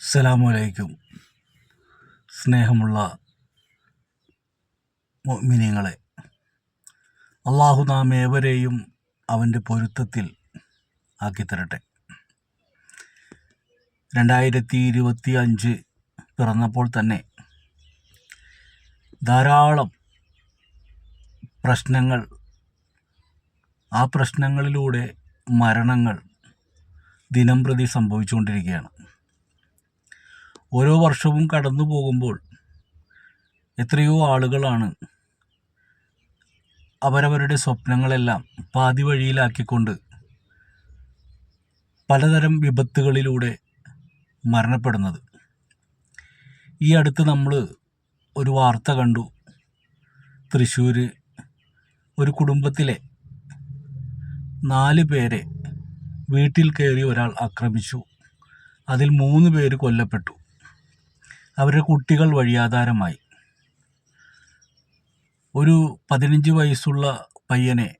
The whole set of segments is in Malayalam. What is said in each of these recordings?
അസ്സലാമലൈക്കും സ്നേഹമുള്ള മിനിങ്ങളെ അള്ളാഹു നാം ഏവരെയും അവന്റെ പൊരുത്തത്തിൽ ആക്കിത്തരട്ടെ. രണ്ടായിരത്തി ഇരുപത്തി അഞ്ച് പിറന്നപ്പോൾ തന്നെ ധാരാളം പ്രശ്നങ്ങൾ ആ പ്രശ്നങ്ങളിലൂടെ മരണങ്ങൾ ദിനം പ്രതി സംഭവിച്ചുകൊണ്ടിരിക്കുകയാണ്. ഓരോ വർഷവും കടന്നു പോകുമ്പോൾ എത്രയോ ആളുകളാണ് അവരവരുടെ സ്വപ്നങ്ങളെല്ലാം പാതി വഴിയിലാക്കിക്കൊണ്ട് പലതരം വിപത്തുകളിലൂടെ മരണപ്പെടുന്നത്. ഈ അടുത്ത് നമ്മൾ ഒരു വാർത്ത കണ്ടു. തൃശ്ശൂർ ഒരു കുടുംബത്തിലെ നാല് പേരെ വീട്ടിൽ കയറി ഒരാൾ ആക്രമിച്ചു. അതിൽ മൂന്ന് പേര് കൊല്ലപ്പെട്ടു. അവരുടെ കുട്ടികൾ വഴിയാധാരമായി ഒരു പതിനഞ്ച് വയസ്സുള്ള പയ്യനെ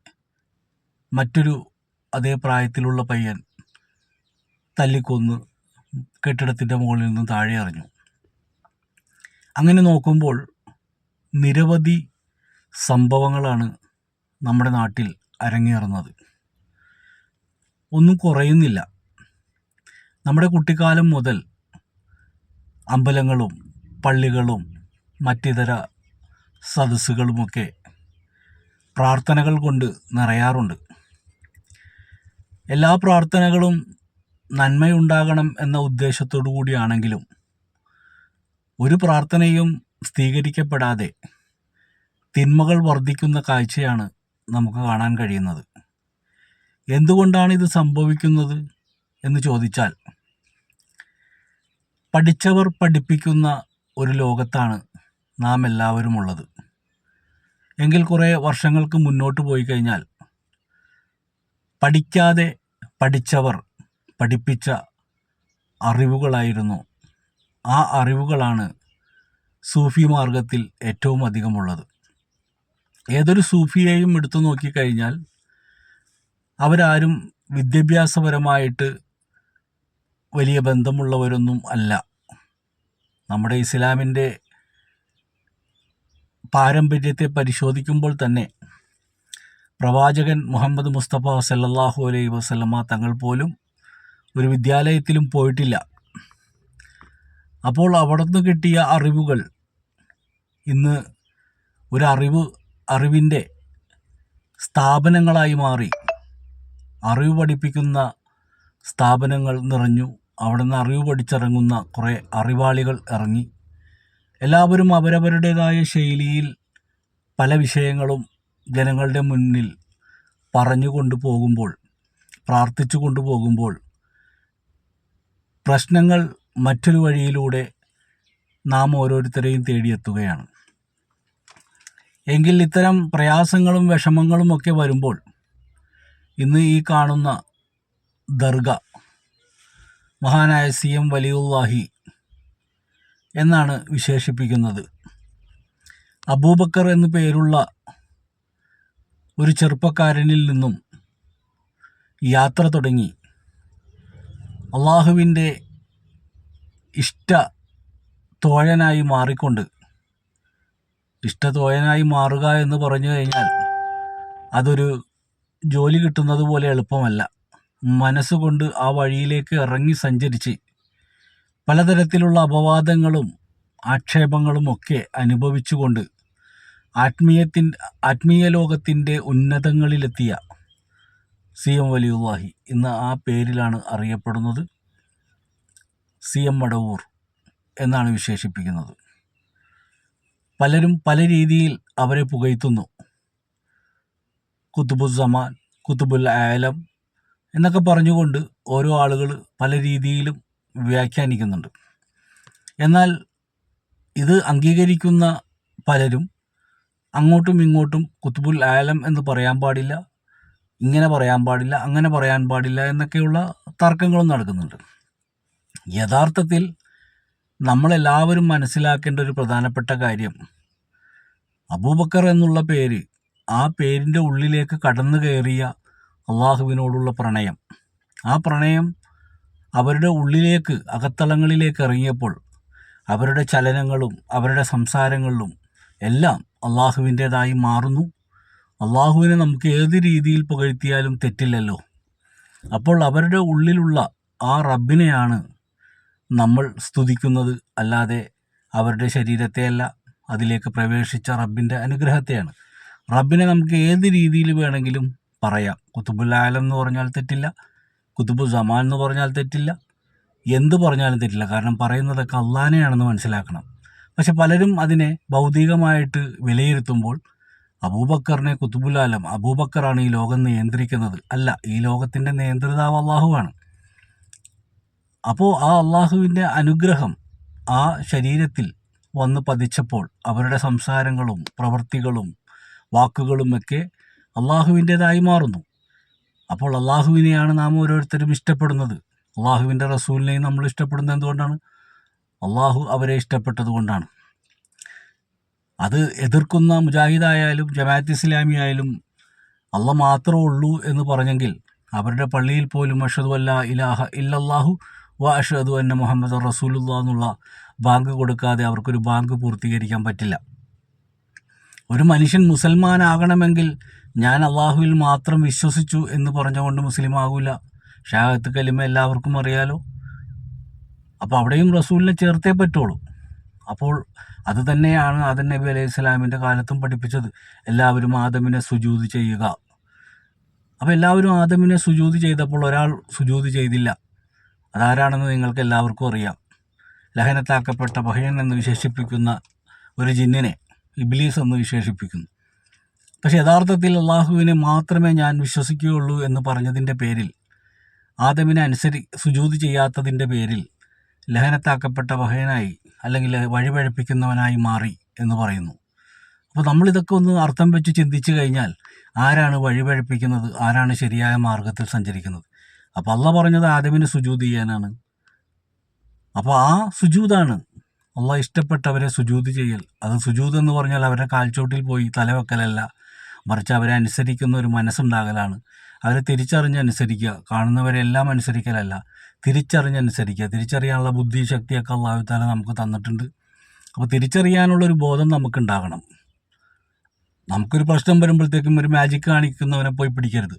മറ്റൊരു അതേ പ്രായത്തിലുള്ള പയ്യൻ തല്ലിക്കൊന്ന്. കെട്ടിടത്തിന്റെ മുകളിൽ നിന്ന് താഴെ അറിഞ്ഞു അങ്ങനെ നോക്കുമ്പോൾ നിരവധി സംഭവങ്ങളാണ് നമ്മുടെ നാട്ടിൽ അരങ്ങേറുന്നത്. ഒന്നും കുറയുന്നില്ല. നമ്മുടെ കുട്ടിക്കാലം മുതൽ അമ്പലങ്ങളും പള്ളികളും മറ്റിതര സദസ്സുകളുമൊക്കെ പ്രാർത്ഥനകൾ കൊണ്ട് നിറയാറുണ്ട്. എല്ലാ പ്രാർത്ഥനകളും നന്മയുണ്ടാകണം എന്ന ഉദ്ദേശത്തോടു കൂടിയാണെങ്കിലും ഒരു പ്രാർത്ഥനയും സ്ഥിരീകരിക്കപ്പെടാതെ തിന്മകൾ വർദ്ധിക്കുന്ന കാഴ്ചയാണ് നമുക്ക് കാണാൻ കഴിയുന്നത്. എന്തുകൊണ്ടാണ് ഇത് സംഭവിക്കുന്നത് എന്ന് ചോദിച്ചാൽ പഠിച്ചവർ പഠിപ്പിക്കുന്ന ഒരു ലോകത്താണ് നാം എല്ലാവരും ഉള്ളത് എങ്കിൽ കുറേ വർഷങ്ങൾക്ക് മുന്നോട്ട് പോയി കഴിഞ്ഞാൽ പഠിക്കാതെ പഠിച്ചവർ പഠിപ്പിച്ച അറിവുകളായിരുന്നു. ആ അറിവുകളാണ് സൂഫി മാർഗത്തിൽ ഏറ്റവും അധികമുള്ളത്. ഏതൊരു സൂഫിയെയും എടുത്തു നോക്കിക്കഴിഞ്ഞാൽ അവരാരും വിദ്യാഭ്യാസപരമായിട്ട് വലിയ ബന്ധമുള്ളവരൊന്നും അല്ല. നമ്മുടെ ഇസ്ലാമിന്റെ പാരമ്പര്യത്തെ പരിശോധിക്കുമ്പോൾ തന്നെ പ്രവാചകൻ മുഹമ്മദ് മുസ്തഫ സല്ലാഹു അലൈ വസല്ലമ തങ്ങൾ പോലും ഒരു വിദ്യാലയത്തിലും പോയിട്ടില്ല. അപ്പോൾ അവിടുന്ന് കിട്ടിയ അറിവുകൾ. ഇന്ന് ഒരു അറിവ് അറിവിന്റെ സ്ഥാപനങ്ങളായി മാറി. അറിവ് പഠിപ്പിക്കുന്ന സ്ഥാപനങ്ങൾ നിറഞ്ഞു. അവിടെ നിന്ന് അറിവ് പഠിച്ചിറങ്ങുന്ന കുറേ അറിവാളികൾ ഇറങ്ങി. എല്ലാവരും അവരവരുടേതായ ശൈലിയിൽ പല വിഷയങ്ങളും ജനങ്ങളുടെ മുന്നിൽ പറഞ്ഞു കൊണ്ടുപോകുമ്പോൾ പ്രാർത്ഥിച്ചു കൊണ്ടുപോകുമ്പോൾ പ്രശ്നങ്ങൾ മറ്റൊരു വഴിയിലൂടെ നാം ഓരോരുത്തരെയും തേടിയെത്തുകയാണ്. എങ്കിൽ ഇത്തരം പ്രയാസങ്ങളും വിഷമങ്ങളും ഒക്കെ വരുമ്പോൾ ഇന്ന് ഈ കാണുന്ന ദർഗ മഹാനായ സി എം വലിയുല്ലാഹി എന്നാണ് വിശേഷിപ്പിക്കുന്നത്. അബൂബക്കർ എന്നു പേരുള്ള ഒരു ചെറുപ്പക്കാരനിൽ നിന്നും യാത്ര തുടങ്ങി. അള്ളാഹുവിന്റെ ഇഷ്ട തോഴനായി മാറിക്കൊണ്ട് ഇഷ്ടത്തോഴനായി മാറുക എന്ന് പറഞ്ഞു കഴിഞ്ഞാൽ അതൊരു ജോലി കിട്ടുന്നത് പോലെ എളുപ്പമല്ല. മനസ്സുകൊണ്ട് ആ വഴിയിലേക്ക് ഇറങ്ങി സഞ്ചരിച്ച് പലതരത്തിലുള്ള അപവാദങ്ങളും ആക്ഷേപങ്ങളും ഒക്കെ അനുഭവിച്ചുകൊണ്ട് ആത്മീയത്തിൻ ആത്മീയ ലോകത്തിന്റെ ഉന്നതങ്ങളിലെത്തിയ സി എം വലിയുല്ലാഹി ഇന്ന് ആ പേരിലാണ് അറിയപ്പെടുന്നത്. സി എം മടവൂർ എന്നാണ് വിശേഷിപ്പിക്കുന്നത്. പലരും പല രീതിയിൽ അവരെ പുകഴ്ത്തുന്നു. കുത്തുബുസമാൻ കുത്തുബുൽ ആലം എന്നൊക്കെ പറഞ്ഞുകൊണ്ട് ഓരോ ആളുകൾ പല രീതിയിലും വ്യാഖ്യാനിക്കുന്നുണ്ട്. എന്നാൽ ഇത് അംഗീകരിക്കുന്ന പലരും അങ്ങോട്ടും ഇങ്ങോട്ടും കുത്തുബുൽ ആലം എന്ന് പറയാൻ പാടില്ല. ഇങ്ങനെ പറയാൻ പാടില്ല അങ്ങനെ പറയാൻ പാടില്ല എന്നൊക്കെയുള്ള തർക്കങ്ങളും നടക്കുന്നുണ്ട്. യഥാർത്ഥത്തിൽ നമ്മളെല്ലാവരും മനസ്സിലാക്കേണ്ട ഒരു പ്രധാനപ്പെട്ട കാര്യം അബൂബക്കർ എന്നുള്ള പേര് ആ പേരിന്റെ ഉള്ളിലേക്ക് കടന്നു കയറിയ അള്ളാഹുവിനോടുള്ള പ്രണയം. ആ പ്രണയം അവരുടെ ഉള്ളിലേക്ക് അകത്തളങ്ങളിലേക്ക് ഇറങ്ങിയപ്പോൾ അവരുടെ ചലനങ്ങളും അവരുടെ സംസാരങ്ങളിലും എല്ലാം അള്ളാഹുവിന്റേതായി മാറുന്നു. അള്ളാഹുവിനെ നമുക്ക് ഏത് രീതിയിൽ പുകഴ്ത്തിയാലും തെറ്റില്ലല്ലോ. അപ്പോൾ അവരുടെ ഉള്ളിലുള്ള ആ റബ്ബിനെയാണ് നമ്മൾ സ്തുതിക്കുന്നത്. അല്ലാതെ അവരുടെ ശരീരത്തെയല്ല അതിലേക്ക് പ്രവേശിച്ച റബ്ബിന്റെ അനുഗ്രഹത്തെയാണ്. റബ്ബിനെ നമുക്ക് ഏത് രീതിയിൽ വേണമെങ്കിലും പറയാം. കുത്തുബുൽ ആലം എന്ന് പറഞ്ഞാൽ തെറ്റില്ല. കുത്തുബു സമാൻ എന്ന് പറഞ്ഞാൽ തെറ്റില്ല. എന്ത് പറഞ്ഞാലും തെറ്റില്ല. കാരണം പറയുന്നതൊക്കെ അള്ളാനെയാണെന്ന് മനസ്സിലാക്കണം. പക്ഷെ പലരും അതിനെ ഭൗതികമായിട്ട് വിലയിരുത്തുമ്പോൾ അബൂബക്കറിനെ കുത്തുബുലാലം അബൂബക്കറാണ് ഈ ലോകം നിയന്ത്രിക്കുന്നത്. അല്ല ഈ ലോകത്തിന്റെ നിയന്ത്രിതാവ് അള്ളാഹുവാണ്. അപ്പോൾ ആ അള്ളാഹുവിന്റെ അനുഗ്രഹം ആ ശരീരത്തിൽ വന്ന് പതിച്ചപ്പോൾ അവരുടെ സംസാരങ്ങളും പ്രവൃത്തികളും വാക്കുകളുമൊക്കെ അള്ളാഹുവിന്റേതായി മാറുന്നു. അപ്പോൾ അള്ളാഹുവിനെയാണ് നാം ഓരോരുത്തരും ഇഷ്ടപ്പെടുന്നത്. അള്ളാഹുവിന്റെ റസൂലിനെയും നമ്മൾ ഇഷ്ടപ്പെടുന്നത് എന്തുകൊണ്ടാണ്? അള്ളാഹു അവരെ ഇഷ്ടപ്പെട്ടത് കൊണ്ടാണ്. അത് എതിർക്കുന്ന മുജാഹിദായാലും ജമാഅത്ത് ഇസ്ലാമി ആയാലും അല്ല മാത്രമേ ഉള്ളൂ എന്ന് പറഞ്ഞെങ്കിൽ അവരുടെ പള്ളിയിൽ പോലും അഷദു അല്ല ഇലാഹ ഇല്ലല്ലാഹു വ അഷദു അന്ന മുഹമ്മദ് റസൂലുള്ള എന്നുള്ള ബാങ്ക് കൊടുക്കാതെ അവർക്കൊരു ബാങ്ക് പൂർത്തീകരിക്കാൻ പറ്റില്ല. ഒരു മനുഷ്യൻ മുസൽമാനാകണമെങ്കിൽ ഞാൻ അള്ളാഹുവിൽ മാത്രം വിശ്വസിച്ചു എന്ന് പറഞ്ഞുകൊണ്ട് മുസ്ലിം ആകൂല ഷാഹത്ത് കലിമ എല്ലാവർക്കും അറിയാലോ. അപ്പോൾ അവിടെയും റസൂലിനെ ചേർത്തേ പറ്റുള്ളൂ. അപ്പോൾ അത് തന്നെയാണ് അത് നബി അലൈഹി സ്വലാമിന്റെ കാലത്തും പഠിപ്പിച്ചത്. എല്ലാവരും ആദമിനെ സുജൂത് ചെയ്യുക. അപ്പോൾ എല്ലാവരും ആദമിനെ സുജൂത് ചെയ്തപ്പോൾ ഒരാൾ സുജൂത് ചെയ്തില്ല. അതാരാണെന്ന് നിങ്ങൾക്ക് എല്ലാവർക്കും അറിയാം. ലഹനത്താക്കപ്പെട്ട ബഹയൻ എന്ന് വിശേഷിപ്പിക്കുന്ന ഒരു ജിന്നിനെ ഇബ്ലീസ് എന്ന് വിശേഷിപ്പിക്കുന്നു. പക്ഷെ യഥാർത്ഥത്തിൽ അള്ളാഹുവിനെ മാത്രമേ ഞാൻ വിശ്വസിക്കുകയുള്ളൂ എന്ന് പറഞ്ഞതിന്റെ പേരിൽ ആദമിനെ അനുസരി സുജൂത് ചെയ്യാത്തതിന്റെ പേരിൽ ലഹനത്താക്കപ്പെട്ട ബഹയനായി അല്ലെങ്കിൽ വഴിപഴപ്പിക്കുന്നവനായി മാറി എന്ന് പറയുന്നു. അപ്പോൾ നമ്മളിതൊക്കെ ഒന്ന് അർത്ഥം വെച്ച് ചിന്തിച്ചു കഴിഞ്ഞാൽ ആരാണ് വഴിപഴപ്പിക്കുന്നത് ആരാണ് ശരിയായ മാർഗത്തിൽ സഞ്ചരിക്കുന്നത്? അപ്പോൾ അള്ള പറഞ്ഞത് ആദമിന് സുജൂത് ചെയ്യാനാണ്. അപ്പോൾ ആ സുജൂതാണ്. അള്ള ഇഷ്ടപ്പെട്ടവരെ സുജൂത് ചെയ്യൽ. അത് സുജൂത് എന്ന് പറഞ്ഞാൽ അവരുടെ കാൽച്ചോട്ടിൽ പോയി തലവെക്കലല്ല. മറിച്ച് അവരെ അനുസരിക്കുന്ന ഒരു മനസ്സുണ്ടാകലാണ്. അവരെ തിരിച്ചറിഞ്ഞ് അനുസരിക്കുക. കാണുന്നവരെല്ലാം അനുസരിക്കലല്ല. തിരിച്ചറിഞ്ഞ് അനുസരിക്കുക തിരിച്ചറിയാനുള്ള ബുദ്ധി ശക്തിയൊക്കെ അള്ളാഹുത്താല നമുക്ക് തന്നിട്ടുണ്ട്. അപ്പോൾ തിരിച്ചറിയാനുള്ളൊരു ബോധം നമുക്കുണ്ടാകണം. നമുക്കൊരു പ്രശ്നം വരുമ്പോഴത്തേക്കും ഒരു മാജിക് കാണിക്കുന്നവനെ പോയി പിടിക്കരുത്.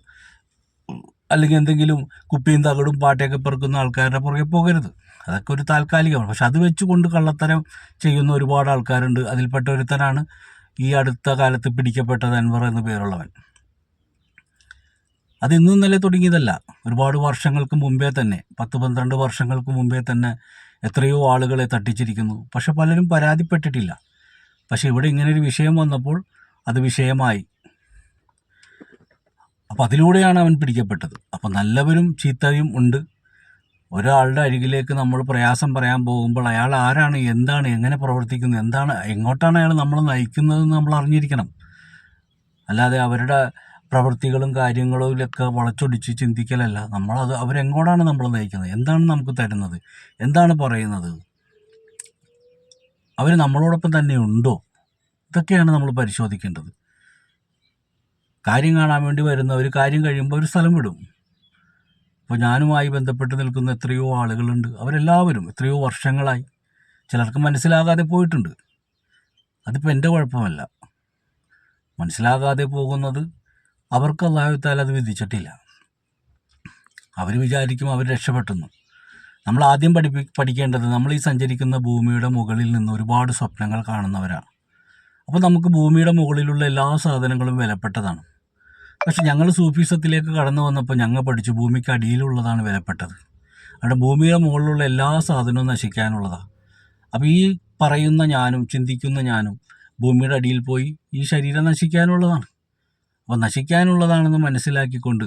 അല്ലെങ്കിൽ എന്തെങ്കിലും കുപ്പിയും തകടും പാട്ടയൊക്കെ പെറുക്കുന്ന ആൾക്കാരുടെ പുറകെ പോകരുത്. അതൊക്കെ ഒരു താൽക്കാലികമാണ്. പക്ഷെ അത് വെച്ചുകൊണ്ട് കള്ളത്തരം ചെയ്യുന്ന ഒരുപാട് ആൾക്കാരുണ്ട്. അതിൽപ്പെട്ട ഒരുത്തനാണ് ഈ അടുത്ത കാലത്ത് പിടിക്കപ്പെട്ടത് അൻവർ എന്ന പേരുള്ളവൻ. അത് ഇന്നും ഇന്നലെ തുടങ്ങിയതല്ല. ഒരുപാട് വർഷങ്ങൾക്ക് മുമ്പേ തന്നെ പത്ത് പന്ത്രണ്ട് വർഷങ്ങൾക്ക് മുമ്പേ തന്നെ എത്രയോ ആളുകളെ തട്ടിച്ചിരിക്കുന്നു. പക്ഷെ പലരും പരാതിപ്പെട്ടിട്ടില്ല. പക്ഷെ ഇവിടെ ഇങ്ങനൊരു വിഷയം വന്നപ്പോൾ അത് വിഷയമായി. അപ്പോൾ അതിലൂടെയാണ് അവൻ പിടിക്കപ്പെട്ടത്. അപ്പോൾ നല്ലവരും ചീത്തയും ഉണ്ട്. ഒരാളുടെ അരികിലേക്ക് നമ്മൾ പ്രയാസം പറയാൻ പോകുമ്പോൾ അയാൾ ആരാണ് എന്താണ് എങ്ങനെ പ്രവർത്തിക്കുന്നത് എന്താണ് എങ്ങോട്ടാണ് അയാൾ നമ്മൾ നയിക്കുന്നതെന്ന് നമ്മൾ അറിഞ്ഞിരിക്കണം. അല്ലാതെ അവരുടെ പ്രവൃത്തികളും കാര്യങ്ങളിലൊക്കെ വളച്ചൊടിച്ച് ചിന്തിക്കലല്ല. നമ്മളത് അവരെങ്ങോട്ടാണ് നമ്മൾ നയിക്കുന്നത്? എന്താണ് നമുക്ക് തരുന്നത്? എന്താണ് പറയുന്നത്? അവർ നമ്മളോടൊപ്പം തന്നെ ഉണ്ടോ? ഇതൊക്കെയാണ് നമ്മൾ പരിശോധിക്കേണ്ടത്. കാര്യം കാണാൻ വേണ്ടി വരുന്ന ഒരു കാര്യം കഴിയുമ്പോൾ ഒരു സ്ഥലം വിടും. ഇപ്പോൾ ഞാനുമായി ബന്ധപ്പെട്ട് നിൽക്കുന്ന എത്രയോ ആളുകളുണ്ട്. അവരെല്ലാവരും എത്രയോ വർഷങ്ങളായി. ചിലർക്ക് മനസ്സിലാകാതെ പോയിട്ടുണ്ട്. അതിപ്പോൾ എന്റെ കുഴപ്പമല്ല. മനസ്സിലാകാതെ പോകുന്നത് അവർക്ക് അള്ളാഹുത്താൽ അത് വിധിച്ചിട്ടില്ല. അവർ വിചാരിക്കും അവർ രക്ഷപ്പെട്ടെന്നു. നമ്മൾ ആദ്യം പഠിപ്പി പഠിക്കേണ്ടത് നമ്മൾ ഈ സഞ്ചരിക്കുന്ന ഭൂമിയുടെ മുകളിൽ നിന്ന് ഒരുപാട് സ്വപ്നങ്ങൾ കാണുന്നവരാണ്. അപ്പോൾ നമുക്ക് ഭൂമിയുടെ മുകളിലുള്ള എല്ലാ സാധനങ്ങളും വിലപ്പെട്ടതാണ്. പക്ഷെ ഞങ്ങൾ സൂഫിസത്തിലേക്ക് കടന്നു വന്നപ്പോൾ ഞങ്ങൾ പഠിച്ചു ഭൂമിക്ക് അടിയിലുള്ളതാണ് വിലപ്പെട്ടത്. അവിടെ ഭൂമിയുടെ മുകളിലുള്ള എല്ലാ സാധനവും നശിക്കാനുള്ളതാണ് അപ്പോൾ ഈ പറയുന്ന ഞാനും ചിന്തിക്കുന്ന ഞാനും ഭൂമിയുടെ അടിയിൽ പോയി ഈ ശരീരം നശിക്കാനുള്ളതാണ്. അപ്പോൾ നശിക്കാനുള്ളതാണെന്ന് മനസ്സിലാക്കിക്കൊണ്ട്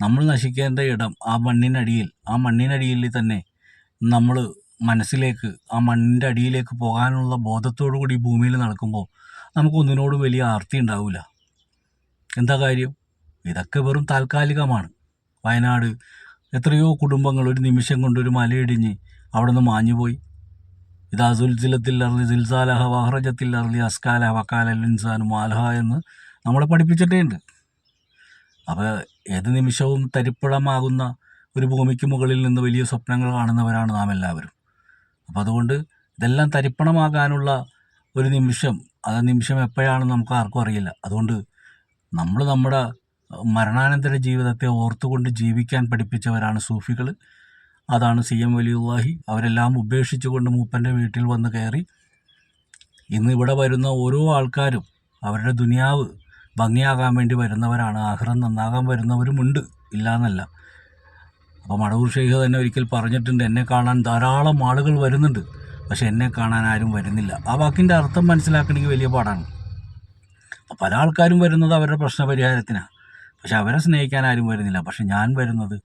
നമ്മൾ നശിക്കേണ്ട ഇടം ആ മണ്ണിനടിയിൽ ആ മണ്ണിനടിയിൽ തന്നെ നമ്മൾ മനസ്സിലേക്ക് ആ മണ്ണിന്റെ അടിയിലേക്ക് പോകാനുള്ള ബോധത്തോടു കൂടി ഭൂമിയിൽ നടക്കുമ്പോൾ നമുക്കൊന്നിനോട് വലിയ ആർത്തി ഉണ്ടാവില്ല. എന്താ കാര്യം? ഇതൊക്കെ വെറും താൽക്കാലികമാണ്. വയനാട് എത്രയോ കുടുംബങ്ങൾ ഒരു നിമിഷം കൊണ്ട് ഒരു മലയിടിഞ്ഞ് അവിടെ നിന്ന് മാഞ്ഞുപോയി. ഇതാ സുൽസിലത്തിൽ അർലി സിൽസാലഹ വഹ്റജത്തിൽ അർലി അസ്കാല വക്കാലൽ ഇൻസാനു മാലഹ എന്ന് നമ്മളെ പഠിപ്പിച്ചിട്ടേ ഉണ്ട്. അപ്പോൾ ഏത് നിമിഷവും തരിപ്പണമാകുന്ന ഒരു ഭൂമിക്ക് മുകളിൽ നിന്ന് വലിയ സ്വപ്നങ്ങൾ കാണുന്നവരാണ് നാം എല്ലാവരും. അപ്പോൾ അതുകൊണ്ട് ഇതെല്ലാം തരിപ്പണമാകാനുള്ള ഒരു നിമിഷം അത് നിമിഷം എപ്പോഴാണെന്ന് നമുക്ക് ആർക്കും അറിയില്ല. അതുകൊണ്ട് നമ്മൾ നമ്മുടെ മരണാനന്തര ജീവിതത്തെ ഓർത്തുകൊണ്ട് ജീവിക്കാൻ പഠിപ്പിച്ചവരാണ് സൂഫികൾ അതാണ് സി എം വലിയുള്ളാഹി. അവരെല്ലാം ഉപേക്ഷിച്ചുകൊണ്ട് മൂപ്പന്റെ വീട്ടിൽ വന്ന് കയറി. ഇന്ന് ഇവിടെ വരുന്ന ഓരോ ആൾക്കാരും അവരുടെ ദുനിയാവ് ഭംഗിയാകാൻ വേണ്ടി വരുന്നവരാണ്. ആഹ്റം നന്നാകാൻ വരുന്നവരുമുണ്ട്. ഇല്ല എന്നല്ല അപ്പോൾ മടവൂർ ഷെയ്ഖ് തന്നെ ഒരിക്കൽ പറഞ്ഞിട്ടുണ്ട് എന്നെ കാണാൻ ധാരാളം ആളുകൾ വരുന്നുണ്ട്. പക്ഷെ എന്നെ കാണാൻ ആരും വരുന്നില്ല. ആ വാക്കിന്റെ അർത്ഥം മനസ്സിലാക്കണമെങ്കിൽ വലിയ പാടാണ്. പല ആൾക്കാരും വരുന്നത് അവരുടെ പ്രശ്ന പരിഹാരത്തിനാണ് പക്ഷെ അവരെ സ്നേഹിക്കാൻ ആരും വരുന്നില്ല. പക്ഷെ ഞാൻ വരുന്നത്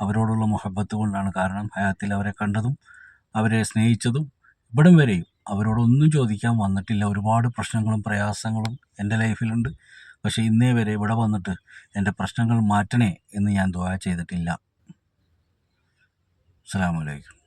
അവരോടുള്ള മുഹബത്ത് കൊണ്ടാണ്. കാരണം ഹയാത്തിൽ അവരെ കണ്ടതും അവരെ സ്നേഹിച്ചതും ഇവിടം വരെയും. അവരോടൊന്നും ചോദിക്കാൻ വന്നിട്ടില്ല. ഒരുപാട് പ്രശ്നങ്ങളും പ്രയാസങ്ങളും എന്റെ ലൈഫിലുണ്ട്. പക്ഷേ ഇന്നേ വരെ ഇവിടെ വന്നിട്ട് എന്റെ പ്രശ്നങ്ങൾ മാറ്റണേ എന്ന് ഞാൻ ദുആ ചെയ്തിട്ടില്ല. അസ്സലാമു അലൈക്കും.